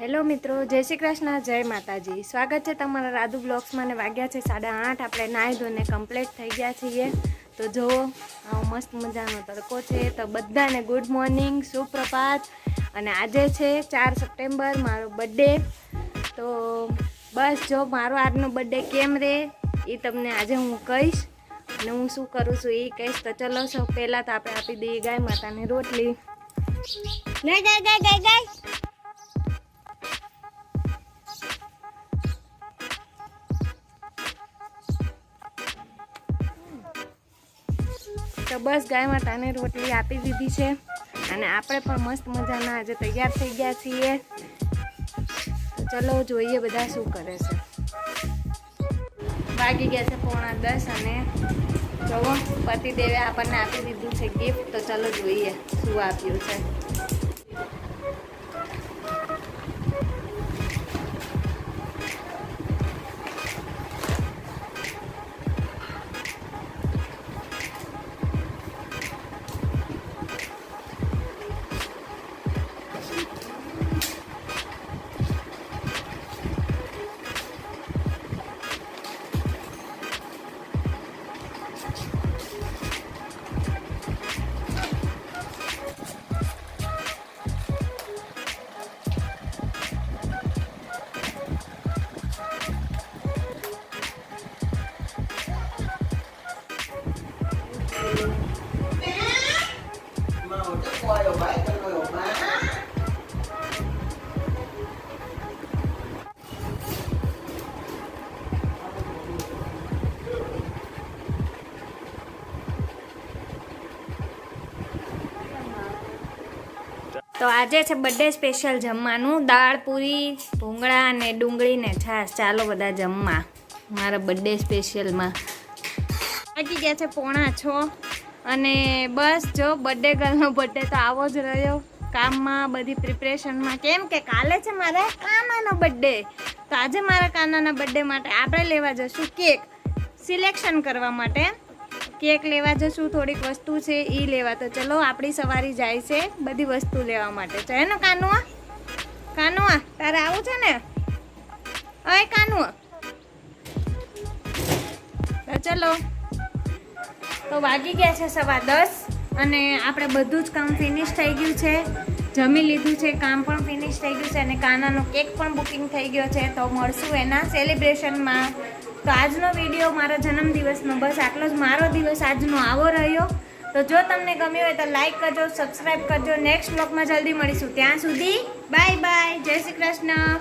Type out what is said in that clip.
Hello મિત્રો, જય શ્રી કૃષ્ણ, જય માતાજી. સ્વાગત છે તમારા રાધુ બ્લોગ્સમાં ને વાગ્યા છે સાડા આઠ. આપણે નાહી ધોઈને કમ્પ્લીટ થઈ ગયા છીએ. તો જુઓ, આવો મસ્ત મજાનો તડકો છે. તો બધાને ગુડ મોર્નિંગ સુપ્રભાત. અને આજે છે ચાર સપ્ટેમ્બર, મારો બર્થડે તો બસ જો, મારો આજનો બર્થડે કેમ રે, એ તમને આજે હું કહીશ. અને હું શું કરું છું એ કહીશ. તો ચલો સૌ પહેલાં તો આપણે આપી દઈએ ગાય માતાને રોટલી. ગાય ગાય ગાય ગાય. તો બસ ગાય માતાને રોટલી આપી દીધી છે. અને આપણે પણ મસ્ત મજાના આજે તૈયાર થઈ ગયા છીએ. ચલો જોઈએ બધા શું કરે છે. વાગી ગયા છે પોણા દસ અને જુઓ પતિદેવે આપણને આપી દીધું છે ગિફ્ટ તો ચલો જોઈએ શું આપ્યું છે. તો આજે છે બર્થડે સ્પેશિયલ જમવાનું. દાળ, પૂરી, ભૂંગળા અને ડુંગળી ને છાશ. ચાલો બધા જમવા. મારા બર્થડે સ્પેશિયલમાં વાગી ગયા છે પોણા છ. અને બસ જો બર્થડે ગર્લનો બર્થડે તો આવો જ રહ્યો. કામમાં, બધી પ્રિપરેશનમાં કેમ કે કાલે છે મારે કાનાનો બર્થડે તો આજે મારા કાનાના બર્થડે માટે આપણે લેવા જશું કેક સિલેક્શન કરવા માટે. કેક લેવા જશું, થોડીક વસ્તુ છે એ લેવા. તો ચલો, આપણી સવારી જાય છે બધી વસ્તુ લેવા માટે. છે ને કાનુઆ? કાનુઆ, તારે આવું છે ને? અય કાનુઆ. ચલો. તો વાગી ગયા છે સવા દસ અને આપણે બધું જ કામ ફિનિશ થઈ ગયું છે. જમી લીધું છે, કામ પણ ફિનિશ થઈ ગયું છે અને કાનાનો કેક પણ બુકિંગ થઈ ગયો છે. તો મળશું એના સેલિબ્રેશનમાં તો આજનો વીડિયો મારા જન્મદિવસનો, બસ આટલો જ મારો દિવસ આજનો આવો રહ્યો. તો જો તમને ગમ્યો હોય તો લાઈક કરજો સબસ્ક્રાઈબ કરજો. નેક્સ્ટ બ્લોગમાં જલ્દી મળીશું. ત્યાં સુધી બાય બાય જય શ્રી કૃષ્ણ.